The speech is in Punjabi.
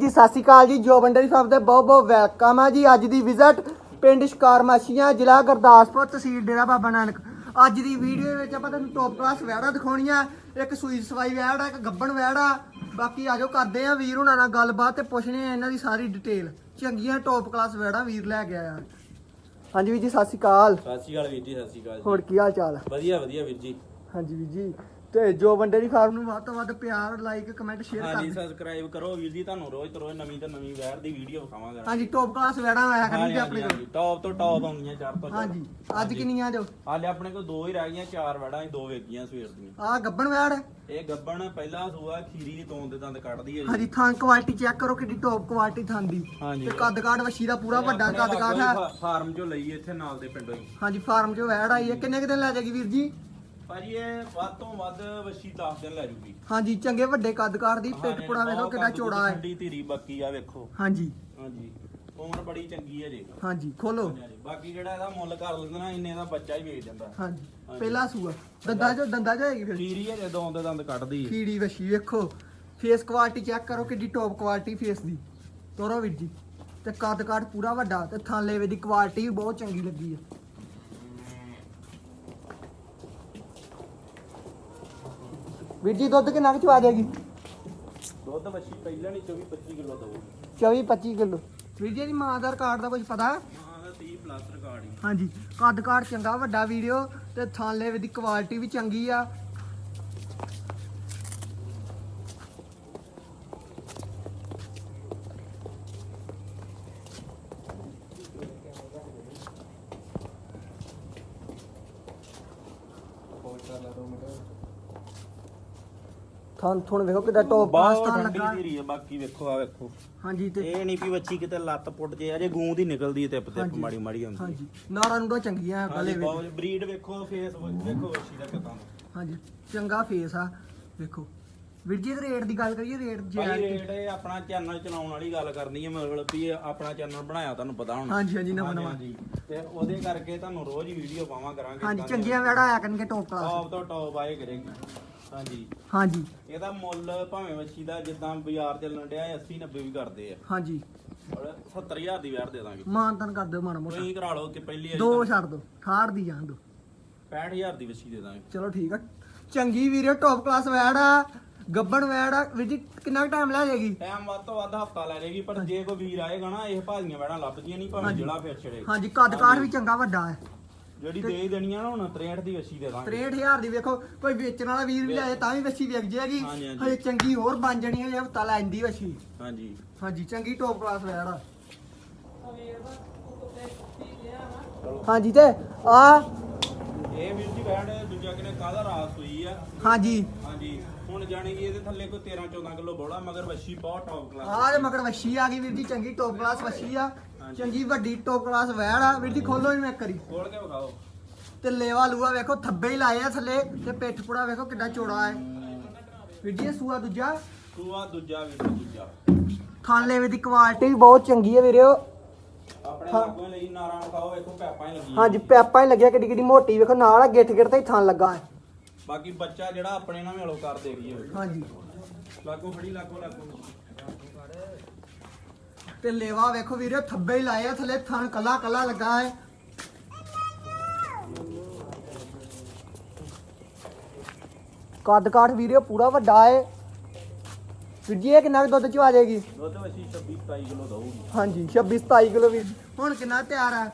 ਜੀ ਸਤਿ ਸ਼੍ਰੀ ਅਕਾਲ ਜੀ ਜੋ ਬੰਡਰੀ ਸਾਹਿਬ ਦੇ ਬਹੁਤ ਬਹੁਤ ਵੈਲਕਮ ਆ ਜੀ। ਅੱਜ ਦੀ ਵਿਜ਼ਿਟ ਪਿੰਡ ਸ਼ਿਕਾਰ ਮਾਛੀਆਂ ਜ਼ਿਲ੍ਹਾ ਗੁਰਦਾਸਪੁਰ ਤਹਿਸੀਲ ਡੇਰਾ ਬਾਬਾ ਨਾਨਕ। ਅੱਜ ਦੀ ਵੀਡੀਓ ਵਿੱਚ ਆਪਾਂ ਤੁਹਾਨੂੰ ਟੌਪ ਕਲਾਸ ਵੈੜਾ ਦਿਖਾਉਣੀਆਂ ਇੱਕ ਸੂਈ ਸਵਾਈ ਵੈੜ ਆ ਇੱਕ ਗੱਬਣ ਵੈੜ ਆ ਬਾਕੀ ਆਜੋ ਕਰਦੇ ਆ ਵੀਰ ਹੁਣਾਂ ਨਾਲ ਗੱਲਬਾਤ ਤੇ ਪੁੱਛਣੇ ਆ ਇਹਨਾਂ ਦੀ ਸਾਰੀ ਡਿਟੇਲ ਚੰਗੀਆਂ ਟੌਪ ਕਲਾਸ ਵੈੜਾ ਵੀਰ ਲੈ ਕੇ ਆਇਆ। ਹਾਂਜੀ ਵੀਰ ਜੀ ਸਤਿ ਸ਼੍ਰੀ ਅਕਾਲ। ਸਤਿ ਸ਼੍ਰੀ ਅਕਾਲ ਵੀਰ ਜੀ ਸਤਿ ਸ਼੍ਰੀ ਅਕਾਲ। ਹੋਰ ਕੀ ਹਾਲ ਚਾਲ? ਆ? ਵਧੀਆ ਵਧੀਆ ਵੀਰ ਜੀ। ਹਾਂਜੀ ਵੀਰ ਜੀ। ਤੇ ਜੋ ਬੰਡਰੀ ਫਾਰਮ ਨੂੰ ਵੱਧ ਤੋਂ ਵੱਧ ਪਿਆਰ ਲਾਈਕ ਕਮੈਂਟ ਸ਼ੇਅਰ ਕਰ। ਹਾਂਜੀ ਸਬਸਕ੍ਰਾਈਬ ਕਰੋ ਵੀਰ ਜੀ ਤੁਹਾਨੂੰ ਰੋਜ਼ ਤੋਂ ਰੋਜ਼ ਨਵੀਂ ਤੋਂ ਨਵੀਂ ਵੈਰ ਦੀ ਵੀਡੀਓ ਵਿਖਾਵਾਂਗੇ। ਹਾਂਜੀ ਟੌਪ ਕਲਾਸ ਵੈੜਾ ਆਇਆ ਕਰਨਗੇ ਆਪਣੇ ਕੋਲ। ਟੌਪ ਤੋਂ ਟੌਪ ਆਉਂਦੀਆਂ ਚਾਰ ਤੋਂ। ਹਾਂਜੀ ਅੱਜ ਕਿੰਨੀਆਂ ਜੋ? ਹਾਲੇ ਆਪਣੇ ਕੋਲ ਦੋ ਹੀ ਰਹਿ ਗਈਆਂ ਚਾਰ ਵੈੜਾਂ ਦੋ ਵੇਗੀਆਂ ਸਵੇਰ ਦੀਆਂ। ਆ ਗੱਬਣ ਵੈੜ ਇਹ ਗੱਬਣ ਪਹਿਲਾ ਸੂਆ ਖੀਰੀ ਦੀ ਤੋਂਦ ਦੇ ਦੰਦ ਕੱਢਦੀ ਹੈ ਹਾਂਜੀ ਥਾਂ ਕੁਆਲਿਟੀ ਚੈੱਕ ਕਰੋ ਕਿੰਨੀ ਟੌਪ ਕੁਆਲਿਟੀ ਥਾਂ ਦੀ। ਤੇ ਕੱਦ ਕਾਠ ਵਸ਼ੀ ਦਾ ਪੂਰਾ ਵੱਡਾ ਕੱਦ ਕਾਠ ਹੈ ਫਾਰਮ ਚੋਂ ਲਈ ਇੱਥੇ ਨਾਲ ਦੇ ਪਿੰਡੋਂ ਹਾਂਜੀ ਫਾਰਮ 'ਚ ਵੈੜ ਆਈ ਹੈ। ਕਿੰਨੇ ਕੁ ਦਿਨ ਲੈ ਜਾਏਗੀ ਵੀਰ ਜੀ? ਭਾਜੀ ਇਹ ਵੱਧ ਤੋਂ ਵੱਧ ਵਸ਼ੀ 10 ਦਿਨ ਲੈ ਜੂਗੀ। ਹਾਂਜੀ ਚੰਗੇ ਵੱਡੇ ਕੱਦ ਕਾਠ ਦੀ ਪਿੱਠ ਪੁੜਾ ਵੇਖੋ ਕਿੰਨਾ ਚੌੜਾ ਹੈ। ਠੰਡੀ ਧੀਰੀ ਬਾਕੀ ਆ ਵੇਖੋ। ਹਾਂਜੀ। ਹਾਂਜੀ ਉਮਰ ਬੜੀ ਚੰਗੀ ਹੈ ਜੀ। ਹਾਂਜੀ ਖੋਲੋ। ਬਾਕੀ ਜਿਹੜਾ ਇਹਦਾ ਮੁੱਲ ਕਰ ਲੈਂਦਾ ਨਾ ਇੰਨੇ ਦਾ ਬੱਚਾ ਹੀ ਵੇਚ ਜਾਂਦਾ ਹਾਂਜੀ। ਪਹਿਲਾ ਸੂਆ। ਦੰਦਾਂ 'ਚ ਦੰਦਾਂ 'ਚ ਹੋਏਗੀ ਫਿਰ। ਖੀਰੀ ਹੈ ਜਦੋਂ ਦੇ ਦੰਦ ਕੱਢਦੀ ਹੈ ਕੀੜੀ ਵਸ਼ੀ ਵੇਖੋ। ਫੇਸ ਕੁਆਲਿਟੀ ਚੈੱਕ ਕਰੋ ਕਿੰਨੀ ਟੌਪ ਕੁਆਲਿਟੀ ਫੇਸ ਦੀ। ਤੋਰੋ ਵੀਰ ਜੀ। ਤੇ ਕੱਦ ਕਾਠ ਪੂਰਾ ਵੱਡਾ ਤੇ ਥਾਲੇ ਵੇ ਦੀ ਕੁਆਲਿਟੀ ਵੀ ਬਹੁਤ ਚੰਗੀ ਲੱਗੀ ਹੈ ਵੀਰ ਜੀ ਦੁੱਧ ਕਿੰਨਾ ਕੁ ਚ ਆ ਜਾਏਗੀ ਦੁੱਧ ਮੱਛੀ ਪਹਿਲਾਂ ਨਹੀਂ 24 25 ਕਿਲੋ ਦਊ। 24 25 ਕਿਲੋ। ਵੀਰ ਜੀ ਇਹਦੀ ਮਾਂ ਦਾ ਰਿਕਾਰਡ ਦਾ ਕੁਝ ਪਤਾ? ਹਾਂ ਦਾ 30 ਪਲੱਸ ਰਿਕਾਰਡ ਹੀ। ਹਾਂਜੀ ਕੱਦ ਕਾਠ ਚੰਗਾ ਵੱਡਾ ਵੀਡੀਓ ਤੇ ਥਾਲੇ ਦੀ ਕੁਆਲਿਟੀ ਵੀ ਚੰਗੀ ਆ। ਥਾਂ ਥੁਣ ਵੇਖੋ ਕਿਦਾਂ ਟੌਪ ਬਹੁਤ ਪਾਸਤਾ ਠੰਡੀ ਲੱਗਾ। ਧੀਰੀ ਹੈ ਬਾਕੀ ਵੇਖੋ ਆ ਵੇਖੋ। ਹਾਂਜੀ ਤੇ ਇਹ ਨਹੀਂ ਵੀ ਬੱਚੀ ਕਿਤੇ ਲੱਤ ਪੁੱਟ ਜੇ ਅਜੇ ਗੂੰ ਦੀ ਨਿਕਲਦੀ ਹੈ ਟਿਪ ਟਿਪ ਹਾਂਜੀ। ਮਾੜੀ ਮਾੜੀ ਹੁੰਦੀ ਹਾਂਜੀ। ਨਾੜਾ ਨੂੜਾ ਚੰਗੀਆਂ ਗਲੇ ਹਾਂਜੀ ਵਿੱਚ ਬਹੁਤ ਬਰੀਡ ਵੇਖੋ ਫੇਸ ਵੇਖੋ ਬੱਚੀ ਦਾ ਕਿਦਾਂ। ਹਾਂਜੀ। ਚੰਗਾ ਫੇਸ ਆ ਵੇਖੋ। ਵੀਰ ਜੀ ਰੇਟ ਦੀ ਗੱਲ ਕਰੀਏ ਰੇਟ ਭਾਈ ਜੇ ਰੇਟ ਇਹ ਆਪਣਾ ਚੈਨਲ ਚਲਾਉਣ ਵਾਲੀ ਗੱਲ ਕਰਨੀ ਹੈ ਮਤਲਬ ਵੀ ਇਹ ਆਪਣਾ ਚੈਨਲ ਬਣਾਇਆ ਤੁਹਾਨੂੰ ਪਤਾ ਹੁਣ। ਹਾਂਜੀ ਹਾਂਜੀ ਨਵਾਂ ਨਵਾਂ। ਹਾਂਜੀ। ਤੇ ਉਹਦੇ ਕਰਕੇ ਤੁਹਾਨੂੰ ਰੋਜ਼ ਹੀ ਵੀਡੀਓ ਪਾਵਾਂ ਕਰਾਂਗੇ ਹਾਂਜੀ। ਚੰਗੀਆਂ ਵੈੜਾ ਆਇਆ ਕਰਨਗੇ ਟੌਪ ਕਲਾਸ ਟੌਪ ਤੋਂ ਟੌਪ ਆਏ ਕਰੇਗੀ। ਹਾਂਜੀ। ਹਾਂਜੀ। ਇਹਦਾ ਮੁੱਲ ਭਾਵੇਂ ਮੱਛੀ ਦਾ ਜਿੱਦਾਂ ਬਾਜ਼ਾਰ ਚੱਲਣ ਡਿਆ 80 90 ਵੀ ਕਰਦੇ ਆ। ਹਾਂਜੀ। ਔਰ 70000 ਦੀ ਵੈਰ ਦੇ ਦਾਂਗੇ। ਮਾਨਤਨ ਕਰ ਦਿਓ ਮਾੜਾ ਮੋਟਾ। ਤੁਸੀਂ ਕਰਾ ਲਓ ਕਿ ਪਹਿਲੀ ਦੋ ਛੱਡ ਦੋ ਠਾੜ ਦੀ ਜਾਣ ਦੋ 65000 ਦੀ ਮੱਛੀ ਦੇ ਦਾਂਗੇ। ਚਲੋ ਠੀਕ ਆ। ਚੰਗੀ ਵੀਰੇ ਟੌਪ ਕਲਾਸ ਵੈੜ ਆ। ਗੱਬਣ ਵੈੜ ਆ ਵੀਰ ਜੀ ਕਿੰਨਾ ਟਾਈਮ ਲੈ ਜਾਏਗੀ? ਟਾਈਮ ਵੱਧ ਤੋਂ ਵੱਧ ਹਫਤਾ ਲੈ ਜਾਏਗੀ ਪਰ ਜੇ ਕੋਈ ਵੀਰ ਆਏਗਾ ਨਾ ਇਹ ਭਾਜੀਆਂ ਵੈੜਾਂ ਲੱਭਦੀਆਂ ਨਹੀਂ ਭਾਵੇਂ। ਜਿਹੜਾ ਫਿਰ ਛੜੇ ਹਾਂਜੀ ਕੱਦ ਕਾਠ ਵੀ ਚੰਗਾ ਵੱਡਾ ਹੈ। ਜਿਹੜੀ ਦੇ ਹੀ ਦੇਣੀ ਆ ਨਾ ਹੁਣ 63 ਦੀ ਮੱਛੀ ਦੇ ਦਾਂਗੇ। 63000 ਦੀ ਵੇਖੋ ਕੋਈ ਵੇਚਣ ਵਾਲਾ ਵੀਰ ਵੀ ਆਏ ਤਾਂ ਵੀ ਵੱਛੀ ਵਿਕ ਜਾਏਗੀ। ਹਾਂਜੀ, ਚੰਗੀ ਹੋਰ ਬਣ ਜਾਣੀ ਹੈ ਹਫਤਾ ਲੈ ਜਾਂਦੀ ਵੱਛੀ ਹਾਂਜੀ। ਹਾਂਜੀ ਚੰਗੀ ਟੌਪ ਕਲਾਸ ਵੈੜ ਆ। ਹਾਂਜੀ ਤੇ ਆ ਇਹ ਵੀਰ ਜੀ ਵੈੜ ਦੂਜਾ ਕਿਨੇ ਕਾਹਦਾ ਰਾਸ ਹੋਈ ਆ? ਹਾਂਜੀ। ਹਾਂਜੀ। ਜਾਣੀ ਕਿ ਇਹਦੇ ਥੱਲੇ ਕੋਈ 13 14 ਕਿਲੋ ਬੋੜਾ ਮਗਰ ਮੱਛੀ ਬਹੁਤ ਟੌਪ ਕਲਾਸ ਆਹ ਦੇ ਮਗਰ ਵੱਛੀ ਆ ਗਈ ਵੀਰ ਜੀ ਚੰਗੀ ਟੌਪ ਕਲਾਸ ਵੱਛੀ ਆ। ਹਾਂਜੀ। ਚੰਗੀ ਵੱਡੀ ਟੌਪ ਕਲਾਸ ਵੈੜ ਆ। ਵੀਰ ਜੀ ਖੋਲੋ ਇਹਨੂੰ ਇੱਕ ਵਾਰੀ। ਖੋਲ ਕੇ ਵਿਖਾਓ। ਤੇ ਲੇਵਾ ਲੂਆ ਵੇਖੋ ਥੱਬੇ ਹੀ ਲਾਏ ਆ ਥੱਲੇ ਤੇ ਪਿੱਠ ਪੁੜਾ ਵੇਖੋ ਕਿੱਡਾ ਚੌੜਾ ਹੈ। ਵੀਰ ਜੀ ਇਹ ਸੂਆ ਦੂਜਾ? ਤੂੰ ਆ ਦੂਜਾ ਵੀਰ ਦੂਜਾ। ਥਾਲੇ ਵੇ ਦੀ ਕੁਆਲਿਟੀ ਵੀ ਬਹੁਤ ਚੰਗੀ ਹੈ ਵੀਰਿਓ ਆਪਣੇ ਲਾਗੋਂ ਲਈ ਨਾਰਾਂ ਵਿਖਾਓ ਵੇਖੋ ਪੈਪਾਂ ਹੀ ਲੱਗੀਆਂ। ਹਾਂਜੀ ਪੈਪਾਂ ਹੀ ਲੱਗਿਆ ਕਿੱਡੀ ਕਿੱਡੀ ਮੋਟੀ ਵੇਖੋ ਨਾਲ ਆ ਗਿੱਠ ਗਿੱਠ ਤੇ ਹੀ ਥਾਂ ਲੱਗਾ ਹੈ। ਬਾਕੀ ਬੱਚਾ ਜਿਹੜਾ ਆਪਣੇ ਨਾਲ ਹਲੋ ਕਰ ਦੇਗੀ ਇਹ ਹਾਂਜੀ। ਲਾਗੋ ਫੜੀ ਲਾਗੋ ਲਾਗੋ। ਤੇ ਲੇਵਾ ਵੇਖੋ ਵੀਰਿਓ ਥੱਬੇ ਹੀ ਲਾਏ ਆ ਥੱਲੇ ਥਾਂ ਕੱਲਾ ਕੱਲਾ ਲੱਗਾ ਹੈ। ਕੱਦ ਕਾਠ ਵੀਰਿਓ ਪੂਰਾ ਵੱਡਾ ਹੈ। ਵੀਰ ਜੀ ਇਹ ਕਿੰਨਾ ਕੁ ਦੁੱਧ ਚ ਆ ਜਾਏਗੀ ਦੁੱਧ ਵਸੀ 26 27 ਕਿਲੋ ਦਊਗੀ। ਹਾਂਜੀ 26 27 ਕਿਲੋ ਵੀਰ ਹੁਣ ਕਿੰਨਾ ਤਿਆਰ ਆ?